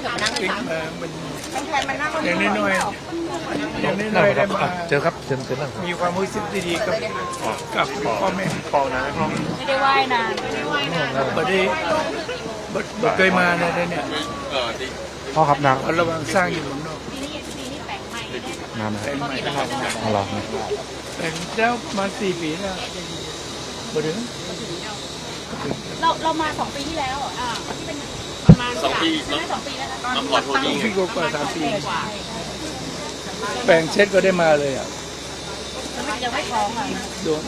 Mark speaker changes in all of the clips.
Speaker 1: เผื่อมานั่ง
Speaker 2: วิ่ง
Speaker 1: ค่ะ
Speaker 2: มามัน
Speaker 1: แทนมานั่ง
Speaker 2: อย่างน้อยๆอย่างน้อยๆได้มา
Speaker 3: เจอครับเชิญเชิญนั่งครับ
Speaker 2: มีความรู้สึกดีๆกับกับพ่อแม่
Speaker 3: ฟองนะฟอง
Speaker 1: ไม่ได้ไหว้นานไม่ได้ไหว้นาน
Speaker 2: บ่ได้บ่บ่เคยมาในเนี่ย
Speaker 3: พ่อครับนาง
Speaker 2: เอาระวังสร้างอยู่ข้างนอก
Speaker 1: ปีนี้ปีนี้แปลงใหม่ได้
Speaker 3: นานนะ
Speaker 2: แต่งใหม่ตลอด
Speaker 3: เอาเหรอ
Speaker 2: แต่งแล้วประมาสี่ปีแล้วบ่ถึง
Speaker 1: เราเรามาสองปีที่แล้วอะที่เป็น ประมาณสองปีไม่สองปีแล้วนะตอน
Speaker 4: ขอโทษนี่ไง
Speaker 2: พี่ก็กว่าสามปีแปลงเช็ดก็ได้มาเลยอะ
Speaker 1: ยังไม่ท้องอะ
Speaker 2: โดน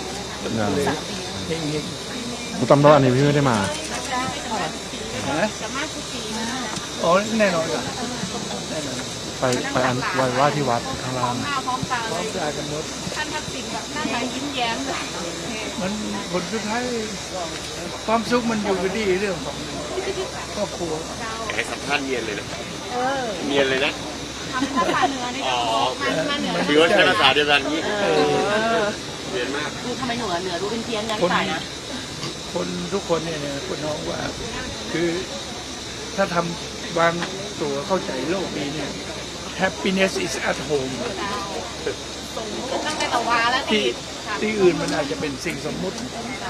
Speaker 2: เลยเฮงเฮง
Speaker 3: ผมจำได้ว่าอันนี้พี่ไม่ได้มา
Speaker 2: ๆนะ
Speaker 1: จะมากทุกปีนะ
Speaker 2: อ๋อแน่นอนอะแน่นอน
Speaker 3: ไปไปอันไหว้ไหว้ที่วัดข้างล่าง
Speaker 1: หน้าพร้อมตา
Speaker 2: พ
Speaker 1: เล
Speaker 2: ร้อม
Speaker 1: ย
Speaker 2: ใจกันหมด
Speaker 1: ท่านทักษิณแบบหน้าตายิ้มแย้มเลย
Speaker 2: มันผลสุดท้ายความสุขมันอยู่กับที่เรื่องของครอบครัว
Speaker 4: ให้สัมภาษณ์เนียนเลยนะ
Speaker 1: เออ
Speaker 4: เนียนเลยนะ
Speaker 1: ทำภาษาเหนือนี่
Speaker 4: อ๋อ
Speaker 1: มามาเหนือ
Speaker 4: คือว่าใช้ภาษาเดียวกันนี้เนียนมาก
Speaker 1: คือทำไมเหนือเหนือดูเป็นเพี้ยนยัง
Speaker 2: คน
Speaker 1: สายนะ
Speaker 2: คนทุกคนเนี่ยนะคุณน้องว่า คือถ้าทำวางตัวเข้าใจโลกนี้เนี่ย happiness is at home
Speaker 1: ตั้งแต่ตะวาแล้ว
Speaker 2: ที่ที่อื่นมันอาจจะเป็นสิ่งสมมุติ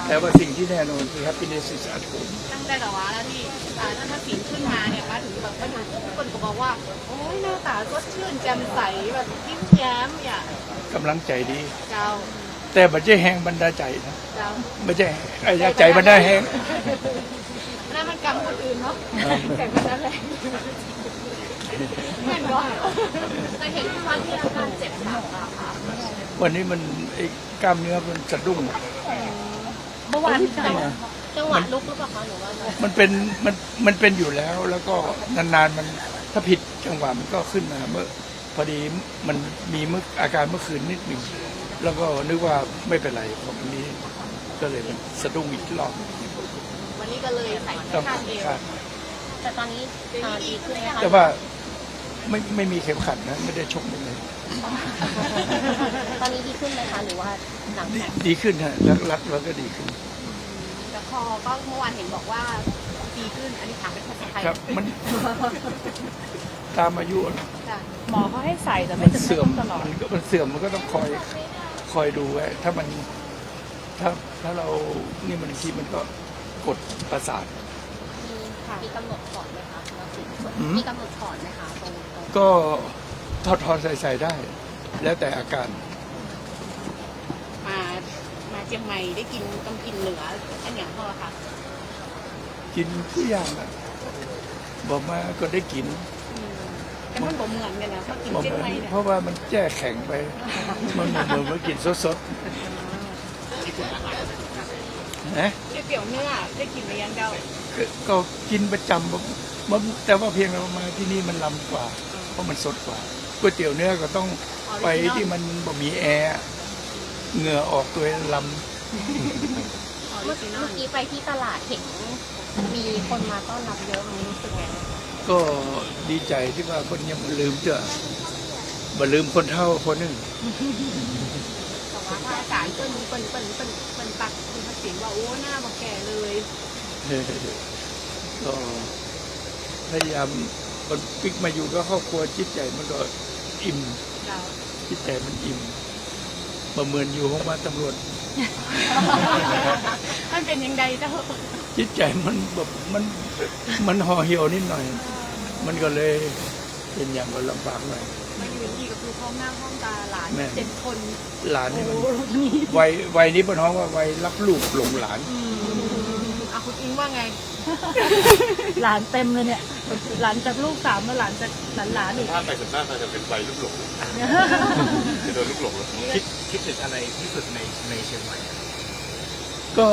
Speaker 2: แต่ว่าสิ่งที่แน่นอนคือ happiness is at home
Speaker 1: ตั้งแต่ตะวาแล้วที่อ่าท่านทักษิณขึ้นมาเนี่ยมาถึงแบบมาถึงทุกคนก็บอกว่า โอ้ยหน้าตาสดชื่นแจ่มใสแบบยิ้มแย้มอย่ากำ
Speaker 2: ลังใจดี
Speaker 1: เจ้า
Speaker 2: แต่บัจเจแหงบรรดาใจนะ
Speaker 1: เจ้า
Speaker 2: ไม่ใช่ไอ้ใจบรรดาแหง
Speaker 1: นั่นมันกรรมคนอื่นเนาะแต่ก็นั่นแหละเหมือนก็ แต่เห็นที่วันที่อาการเจ็บหนักอะค่ะ
Speaker 2: วันนี้มันไอ้กล้ามเนื้อมันสะดุ้ง
Speaker 1: เมื่อวานจังหวะลุกหรือเปล่าคะหรือว่า
Speaker 2: มันเป็นมันมันเป็นอยู่แล้วแล้วก็นานๆมันถ้าผิดจังหวะมันก็ขึ้นมาเมื่อ พอดีมันมีเมื่ออาการเมื่อคืนนิดหนึ่งแล้วก็นึกว่าไม่เป็นไรของวันนี้ ก็เลยมันสะดุ้งอีกรอบ
Speaker 1: วันนี้ก็เลยใส่
Speaker 2: ต้อง
Speaker 1: คาดเอว
Speaker 2: ขาด
Speaker 1: แต่ตอนนี้ดีขึ้นไหมคะ
Speaker 2: แต่ว่า ไม่ไม่มีเข็มขัดนะไม่ได้ชกเลย
Speaker 1: ตอนนี้ดีขึ้นไหมคะหรือว่าหลัง
Speaker 2: ดี
Speaker 1: จาก
Speaker 2: ดีขึ้นฮะรักรักแล้วก็ดีขึ้น
Speaker 1: แต่คอก็เมื่อวานเห็นบอกว่าดีขึ้นอันนี้ถามเป็นภาษาไทย
Speaker 2: ครับมัน ตามอายุนะ
Speaker 1: จ้ะ
Speaker 5: หมอเขาให้ใส่แต่ไม่
Speaker 2: มัน
Speaker 5: จำเป็น
Speaker 2: เสื่อม
Speaker 5: ต้องตลอด
Speaker 2: มันก็มันเสื่อมมันก็ต้องคอยคอยดูไว้ถ้ามันถ้าถ้าเรานี่มันทีมันก็กดประสาท
Speaker 1: มีค่ะมีกำหนดถอนไหมคะแล้วถึง
Speaker 2: อืม
Speaker 1: มีกำหนดถอนไหมคะตรงตรง
Speaker 2: ก็ทอดทอนใส่ใส่ได้ แล้วแต่อาการ
Speaker 1: มามาเชียงใหม่ได้กินต้องกินเหนืออันอย่างพ่อค่ะ
Speaker 2: กินทุกอย่างอะบอกมาก็ได้กิน
Speaker 1: อืมแต่มันบ่เหมือนกันนะเพราะกิน
Speaker 2: บอก
Speaker 1: เชียง
Speaker 2: มา
Speaker 1: ใหม่เนี่ย
Speaker 2: เพราะว่ามันแจ้แข็งไป มันเหมือนเหมือนว่ากินสดๆนะ
Speaker 1: เปรี้ยวเนื้อได้กินไปยังเจ้า
Speaker 2: ก็ก็กินประจำผมมันแต่ว่าเพียงเรามาที่นี่มันลำกว่า เพราะมันสดกว่าก๋วยเตี๋ยวเนื้อก็ต้องไปที่มันบ่มีแอร์เหงื่อออกตัวลำ
Speaker 1: เมื่อเมื่อกี้ไปที่ตลาดเห็นมีคนมาต้อนรับเยอะมันรู้สึกไง
Speaker 2: ก็ดีใจที่ว่าคนยังบ่ลืมเจ้ะบ่ลืมคนเท่าคนหนึ่ง
Speaker 1: แต่ว่าถ้าอาจารย์เปิ้นเปิ้นเปิ้นเปิ้นเปิ้นปักคุณทักษิณว่าโอ้หน้าบอกแก่เลย
Speaker 2: ก็พยายาม คนปิกมาอยู่ก็ครอบครัวจิตใจมันก็อิ่ม
Speaker 1: เจ้า
Speaker 2: จิตใจมันอิ่ม ประเมินอยู่ห้องบ้านตำรวจ
Speaker 1: มันเป็นยังไงเจ้า
Speaker 2: จิตใจมันแบบมันมันห่อเหี่ยวนิดหน่อย มันก็เลยเป็นอย่างก็ลำบากหน่อย
Speaker 1: มาอยู่ที่กับคือพร้อมหน้าพร้อมตาหลาน
Speaker 2: แม่
Speaker 1: เจ็ดคน
Speaker 2: หลานนี่มันวัยวัยนี้ปน้องว่าวัยรับลูกหลงหลาน
Speaker 1: อา คุณอิงว่าไง
Speaker 5: หลานเต็มเลยเนี่ย หลานจากลูกสามมาหลานจากหลานหลานๆอีก
Speaker 4: ถ้าไปสัมภาษณ์มาจะเป็นไฟลูกหลงจะโดนลูกหลงเลย
Speaker 3: คิดคิดถึงอะไรที่สุดในในเชียงใหม่
Speaker 2: ก็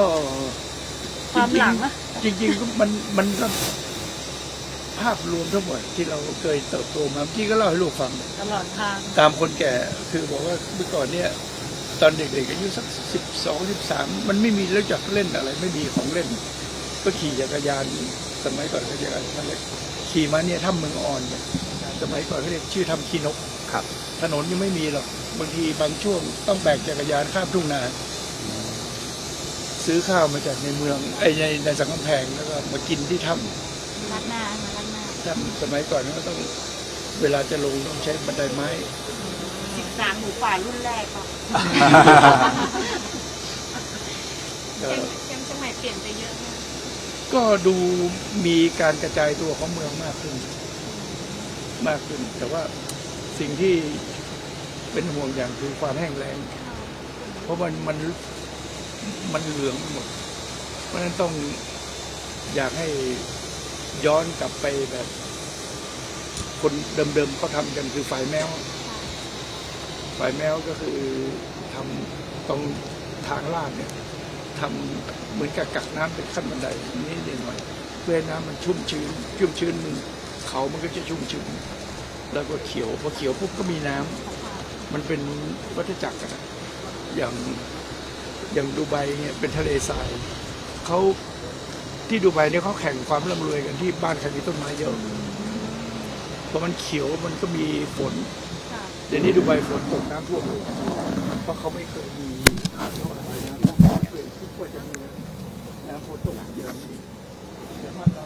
Speaker 5: ความหลังอะ
Speaker 2: จริงๆจริงๆก็มันมันก็ภาพรวมทั้งหมดที่เราเคยเติบโตมาเมื่อกี้ก็เล่าให้ลูกฟัง
Speaker 5: ตลอดทาง
Speaker 2: ตามคนแก่คือบอกว่าเมื่อก่อนเนี่ยตอนเด็กๆอายุสักสิบสองสิบสามมันไม่มีรู้จักเล่นอะไร ไม่มีของเล่น ก็ขี่จักรยานสมัยก่อนเขาเรียกอะไรนั่นแหละขี่มาเนี่ยถ้ำเมืองอ่อนเนี่ยสมัยก่อนเขาเรียกชื่อถ้ำคีนก
Speaker 3: ครับ
Speaker 2: ถนนยังไม่มีหรอกบางทีบางช่วงต้องแบกจักรยานข้ามทุ่งนาซื้อข้าวมาจากในเมืองไอ้ในในสังกำแพงแล้วก็มากินที่ถ้
Speaker 5: รัดหน้ามารัดหน้าำ
Speaker 2: ทำสมัยก่อนก็ต้องเวลาจะลงต้องใช้บันไดไม้
Speaker 1: สิบสามหมูป่ารุ่นแรกก็
Speaker 2: ก็
Speaker 1: เชียงเชียงใหม่เปลี่ยนไปเยอะมา ก็
Speaker 2: ดูมีการกระจายตัวของเมืองมากขึ้น มากขึ้น แต่ว่าสิ่งที่เป็นห่วงอย่างคือความแห้งแล้งเพราะมันมันมันเหลืองไปหมด เพราะฉะนั้นต้องอยากให้ย้อนกลับไปแบบ คนเดิมๆเขาทำกันคือฝ่ายแมวฝ่ายแมวก็คือทำตรงทางลาดเนี่ย ทำเหมือนกับกักน้ำเป็นขั้นบันไดนิดหน่อยเพื่อให้น้ำมันชุ่มชื้น ชุ่มชื้นมันเขามันก็จะชุ่มชื้น แล้วก็เขียวพอเขียวปุ๊บก็มีน้ำมันเป็นวัฏจักรอะนะอย่างอย่างดูไบเนี่ยเป็นทะเลทรายเขาที่ดูไบเนี่ยเขาแข่งความร่ำรวยกันที่บ้านใครมีต้นไม้เยอะพอมันเขียวมันก็มีฝนเดี๋ยวนี้ดูใบฝนตกน้ำท่วมเพราะเขาไม่เคยมีท่อายน้ำต้องเปลี่ยนทุ กวันจะมีน้ำฝนตกเยอะแต่บ้านเรา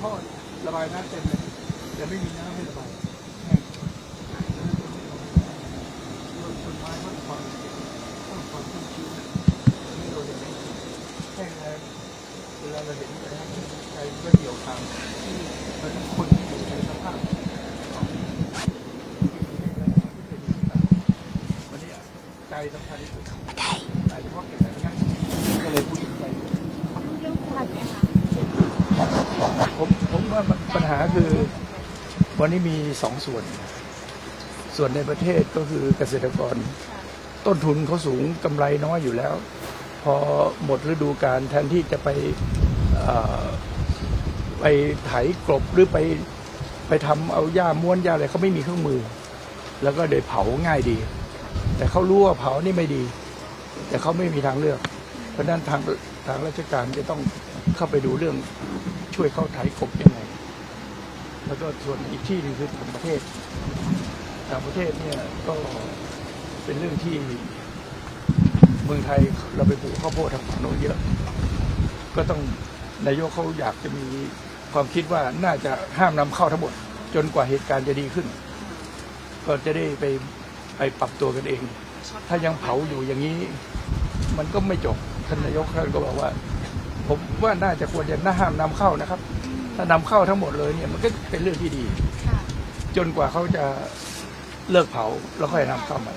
Speaker 2: ท่อระบายน้ำเต็มเลยแต่ไม่มีน้ำให้ระบายแห้งต้นไม้มันความต้องความชุ่มชื้นไม่โดนอย่างนี้แห้งแล้งเวเราเห็นไปใจก็เหี่ยวทางมันคนที่อยู่ในสภาพวันนี้ใจสำคัญที่สุดใจเฉพาะเก็บแบบนี้ก็เลยพูดถึงใจ
Speaker 5: เรื่องควันเนี่ยค่ะ
Speaker 2: ผมผมว่า ปัญหาคือวันนี้มีสองส่วน ส่วนในประเทศก็คือเกษตรกร ต้นทุนเขาสูงกำไรน้อยอยู่แล้ว พอหมดฤดูกาลแทนที่จะไปไปไถกลบหรือไปไปทำเอาหญ้าม้วนหญ้าอะไรเขาไม่มีเครื่องมือ แล้วก็เดยเผาง่ายดี แต่เขารู้ว่าเผานี่ไม่ดี แต่เขาไม่มีทางเลือก เพราะนั้นทางทางราชการจะต้องเข้าไปดูเรื่องช่วยเขาไถกลบยังไง แล้วก็ส่วนอีกที่หนึ่งคือต่างประเทศต่างประเทศเนี่ยก็เป็นเรื่องที่เมืองไทยเราไปปลูกข้าวโพดทางฝั่งโน้นเยอะ ก็ต้องนายกเขาอยากจะมีความคิดว่าน่าจะห้ามนำเข้าทั้งหมด จนกว่าเหตุการณ์จะดีขึ้น ก็จะได้ไปไปปรับตัวกันเอง ถ้ายังเผาอยู่อย่างนี้ มันก็ไม่จบท่านนายกท่านก็บอกว่า ผมว่าน่าจะควรจะน่าห้ามนำเข้านะครับ ถ้านำเข้าทั้งหมดเลยเนี่ยมันก็เป็นเรื่องที่ดี
Speaker 1: ค่ะ
Speaker 2: จนกว่าเขาจะเลิกเผาแล้วค่อยนำเข้ามา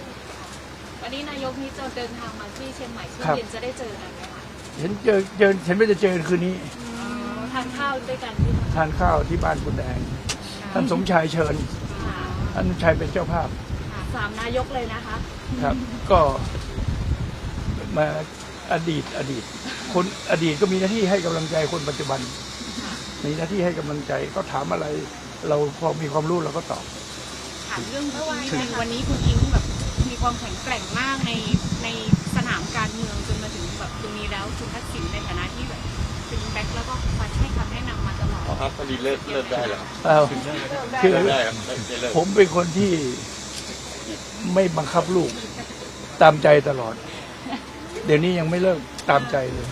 Speaker 1: วันนี้นายกนี้จะเดินทางมาที่เชียงใหม่ช่วง
Speaker 2: ครับ
Speaker 1: เย็นจะได้เจอกันไหมคะ
Speaker 2: เห็นเจอเจอเห็นว่าจะเจอกันคืนนี้
Speaker 1: ทานข้าวด้วยกันที่
Speaker 2: ทานข้าวที่บ้านคุณแดง ท่านสมชายเชิญ
Speaker 1: ค่ะ
Speaker 2: ท่านสมชายเป็นเจ้าภาพ
Speaker 1: ค่ะสามนายกเลยนะคะ
Speaker 2: ครับ ก็มาอดีตอดีต คนอดีตก็มีหน้าที่ให้กำลังใจคนปัจจุบัน มีหน้าที่ให้กำลังใจเขาถามอะไร เราพอมีความรู้เราก็ตอบ
Speaker 1: ถามเรื่องถึงวันนี้คุณอิงแบบมีความแข็งแกร่งมากในในสนามการเมืองจนมาถึงแบบตรงนี้แล้วคุณทักษิณในฐานะที่แบบเป็นแบ็คแล้วก็คอยให้คำแนะนำมาตลอด
Speaker 4: อ๋อครับพอดีเลิกเลิกได้แล้ว
Speaker 2: เอ้าคือ
Speaker 4: เลิกได้ครับได้ได้เลิก
Speaker 2: ผมเป็นคนที่ไม่บังคับลูกตามใจตลอด เดี๋ยวนี้ยังไม่เลิกตามใจเลย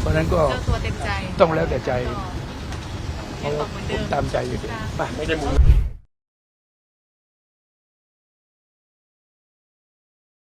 Speaker 2: เพราะฉะนั้นก็
Speaker 1: เจ้าตัวเต็มใจ
Speaker 2: ต้องแล้วแต่ใจเพ
Speaker 1: ยัง
Speaker 2: ราะ
Speaker 1: บอ
Speaker 2: ว่าก
Speaker 1: เหมือน
Speaker 2: ผ
Speaker 1: เดิ
Speaker 2: ม
Speaker 1: ม
Speaker 2: ตามใจอยู่ดีไป
Speaker 4: ไม่ได้หมุน